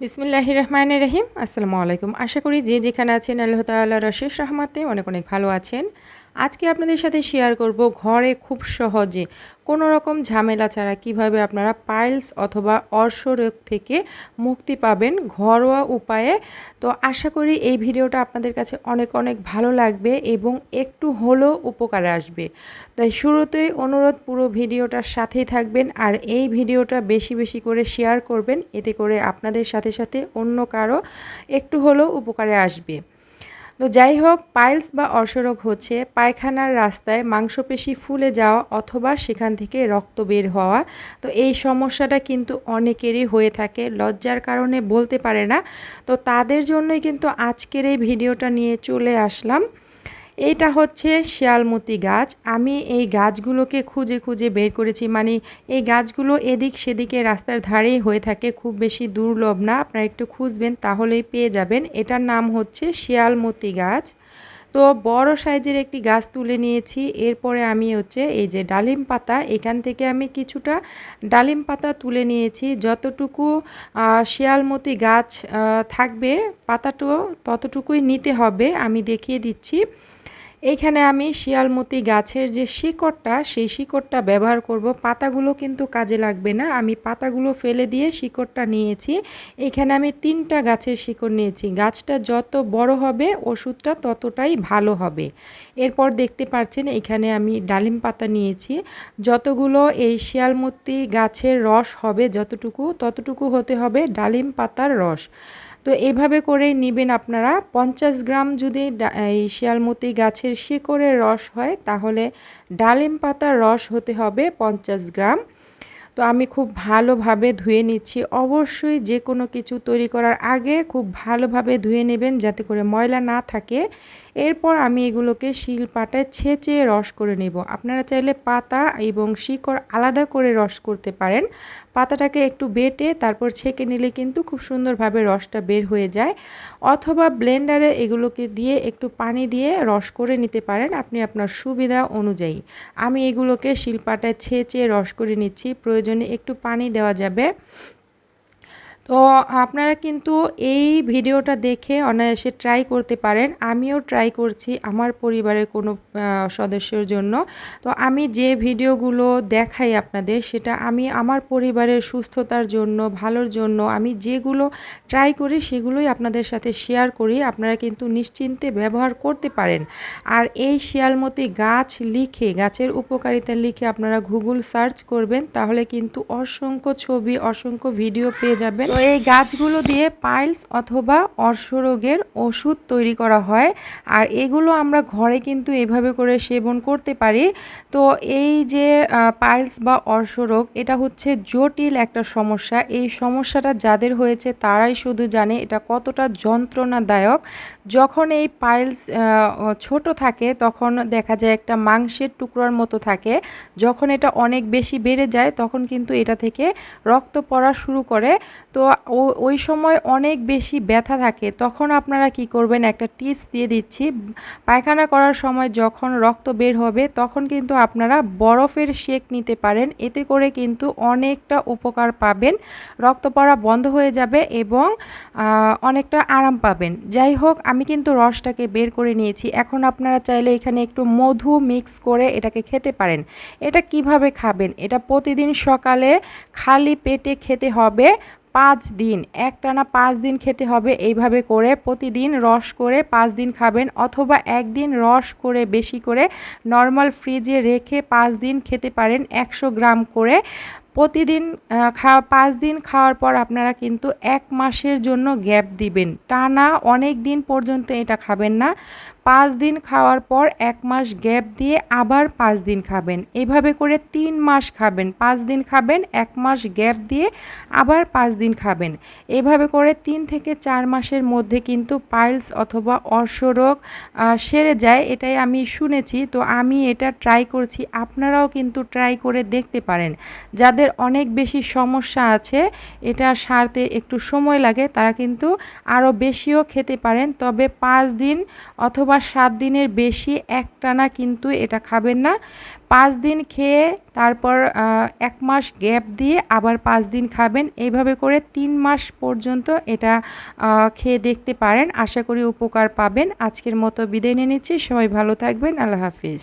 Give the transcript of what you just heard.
বিসমিল্লাহ রহমান রহিম। আসসালামু আলাইকুম। আশা করি যে যেখানে আছেন, আল্লাহ তাল্লাহ রশেষ রহমাতে অনেক অনেক ভালো আছেন। আজকে আপনাদের সাথে শেয়ার করব ঘরে খুব সহজে। কোনো রকম ঝামেলা ছাড়া কীভাবে আপনারা পাইলস অথবা অর্শরোগ থেকে মুক্তি পাবেন ঘরোয়া উপায়ে। তো আশা করি এই ভিডিওটা আপনাদের কাছে অনেক অনেক ভালো লাগবে এবং একটু হলেও উপকারে আসবে। তাই শুরুতেই অনুরোধ, পুরো ভিডিওটার সাথেই থাকবেন আর এই ভিডিওটা বেশি বেশি করে শেয়ার করবেন। এতে করে আপনাদের সাথে সাথে অন্য কারও একটু হলেও উপকারে আসবে। তো যাই হোক, পাইলস বা অর্শরোগ হচ্ছে পায়খানার রাস্তায় মাংসপেশি ফুলে যাওয়া অথবা সেখান থেকে রক্ত বের হওয়া। তো এই সমস্যাটা কিন্তু অনেকেরই হয়ে থাকে, লজ্জার কারণে বলতে পারে না। তো তাদের জন্যই কিন্তু আজকের এই ভিডিওটা নিয়ে চলে আসলাম। এইটা হচ্ছে শিয়ালমতি গাছ। আমি এই গাছগুলোকে খুঁজে খুঁজে বের করেছি। মানে এই গাছগুলো এদিক সেদিকে রাস্তার ধারেই হয়ে থাকে। খুব বেশি দুর্লভ না। আপনারা একটু খুঁজবেন, তাহলেই পেয়ে যাবেন। এটার নাম হচ্ছে শিয়ালমতি গাছ। তো বড় সাইজের একটি গাছ তুলে নিয়েছি। এরপরে আমি হচ্ছে এই যে ডালিম পাতা, এখান থেকে আমি কিছুটা ডালিম পাতা তুলে নিয়েছি। যতটুকু শিয়ালমতি গাছ থাকবে, পাতাটো ততটুকুই নিতে হবে। আমি দেখিয়ে দিচ্ছি। এইখানে আমি শিয়ালমতি গাছের যে শিকড়টা, সেই শিকড়টা ব্যবহার করব। পাতাগুলো কিন্তু কাজে লাগবে না। আমি পাতাগুলো ফেলে দিয়ে শিকড়টা নিয়েছি। এখানে আমি তিনটা গাছের শিকড় নিয়েছি। গাছটা যত বড় হবে, ওষুধটা ততটাই ভালো হবে। এরপর দেখতে পাচ্ছেন এখানে আমি ডালিম পাতা নিয়েছি। যতগুলো এই শিয়ালমতি গাছের রস হবে, যতটুকু, ততটুকু হতে হবে ডালিম পাতার রস। তো এইভাবে করে নেবেন আপনারা। পঞ্চাশ গ্রাম যদি এই শিয়ালমতি গাছের শিকড়ের রস হয়, তাহলে ডালিম পাতার রস হতে হবে পঞ্চাশ গ্রাম। তো আমি খুব ভালোভাবে ধুয়ে নিচ্ছি। অবশ্যই যে কোনো কিছু তৈরি করার আগে খুব ভালোভাবে ধুয়ে নেবেন, যাতে করে ময়লা না থাকে। এরপর আমি এগুলোকে শিল পাটায় ছেঁচে রস করে নেব। আপনারা চাইলে পাতা এবং শিকড় আলাদা করে রস করতে পারেন। পাতাটাকে একটু বেটে তারপর ছেঁকে নিলে কিন্তু খুব সুন্দরভাবে রসটা বের হয়ে যায়। অথবা ব্লেন্ডারে এগুলোকে দিয়ে একটু পানি দিয়ে রস করে নিতে পারেন আপনি আপনার সুবিধা অনুযায়ী। আমি এগুলোকে শিলপাটায় ছেঁচে রস করে নিচ্ছি। প্রয়োজনে একটু পানি দেওয়া যাবে। তো আপনারা কিন্তু এই ভিডিওটা দেখে অনায়াসে ট্রাই করতে পারেন। আমিও ট্রাই করছি আমার পরিবারের কোনো সদস্যের জন্য। তো আমি যে ভিডিওগুলো দেখাই আপনাদের, সেটা আমি আমার পরিবারের সুস্থতার জন্য, ভালোর জন্য, আমি যেগুলো ট্রাই করি, সেগুলোই আপনাদের সাথে শেয়ার করি। আপনারা কিন্তু নিশ্চিন্তে ব্যবহার করতে পারেন। আর এই শিয়ালমতি গাছ লিখে, গাছের উপকারিতা লিখে আপনারা গুগল সার্চ করবেন, তাহলে কিন্তু অসংখ্য ছবি, অসংখ্য ভিডিও পেয়ে যাবেন। এই গাছগুলো দিয়ে পাইলস অথবা অর্শরোগের ওষুধ তৈরি করা হয়। আর এগুলো আমরা ঘরে কিন্তু এভাবে করে সেবন করতে পারি। তো এই যে পাইলস বা অর্শরোগ, এটা হচ্ছে জটিল একটা সমস্যা। এই সমস্যাটা যাদের হয়েছে তারাই শুধু জানে এটা কতটা যন্ত্রণাদায়ক। যখন এই পাইলস ছোট থাকে তখন দেখা যায় একটা মাংসের টুকরোর মতো থাকে। যখন এটা অনেক বেশি বেড়ে যায় তখন কিন্তু এটা থেকে রক্ত পড়া শুরু করে। তো ওই সময় অনেক বেশি ব্যথা থাকে, তখন আপনারা কি করবেন? একটা টিপস দিয়ে দিচ্ছি। পায়খানা করার সময় যখন রক্ত বের হবে, তখন কিন্তু আপনারা বরফের শেক নিতে পারেন। এতে করে কিন্তু অনেকটা উপকার পাবেন। রক্ত পড়া বন্ধ হয়ে যাবে এবং অনেকটা আরাম পাবেন। যাই হোক, আমি কিন্তু রসটাকে বের করে নিয়েছি। এখন আপনারা চাইলে এখানে একটু মধু মিক্স করে এটাকে খেতে পারেন। এটা কীভাবে খাবেন? এটা প্রতিদিন সকালে খালি পেটে খেতে হবে। পাঁচ দিন, একটানা পাঁচ দিন খেতে হবে এইভাবে করে প্রতিদিন রস করে পাঁচ দিন খাবেন অথবা একদিন রস করে বেশি করে নর্মাল ফ্রিজে রেখে পাঁচ দিন খেতে পারেন একশো গ্রাম করে। প্রতিদিন খাওয়া পাঁচ দিন খাওয়ার পর আপনারা কিন্তু এক মাসের জন্য গ্যাপ দিবেন। টানা অনেক দিন পর্যন্ত এটা খাবেন না। পাঁচ দিন খাওয়ার পর এক মাস গ্যাপ দিয়ে আবার পাঁচ দিন খাবেন। এভাবে করে তিন মাস খাবেন। পাঁচ দিন খাবেন, এক মাস গ্যাপ দিয়ে আবার পাঁচ দিন খাবেন। এভাবে করে তিন থেকে চার মাসের মধ্যে কিন্তু পাইলস অথবা অর্শরোগ সেরে যায়, এটাই আমি শুনেছি। তো আমি এটা ট্রাই করছি। আপনারাও কিন্তু ট্রাই করে দেখতে পারেন। যাদের অনেক বেশি সমস্যা আছে, এটা সারতে একটু সময় লাগে, তারা কিন্তু আরও বেশিও খেতে পারেন। তবে পাঁচ দিন অথবা বা সাত দিনের বেশি একটানা কিন্তু এটা খাবেন না। পাঁচ দিন খেয়ে তারপর এক মাস গ্যাপ দিয়ে আবার পাঁচ দিন খাবেন। এইভাবে করে তিন মাস পর্যন্ত এটা খেয়ে দেখতে পারেন। আশা করি উপকার পাবেন। আজকের মতো বিদায় নিয়ে নিচ্ছি। সবাই ভালো থাকবেন। আল্লাহ হাফিজ।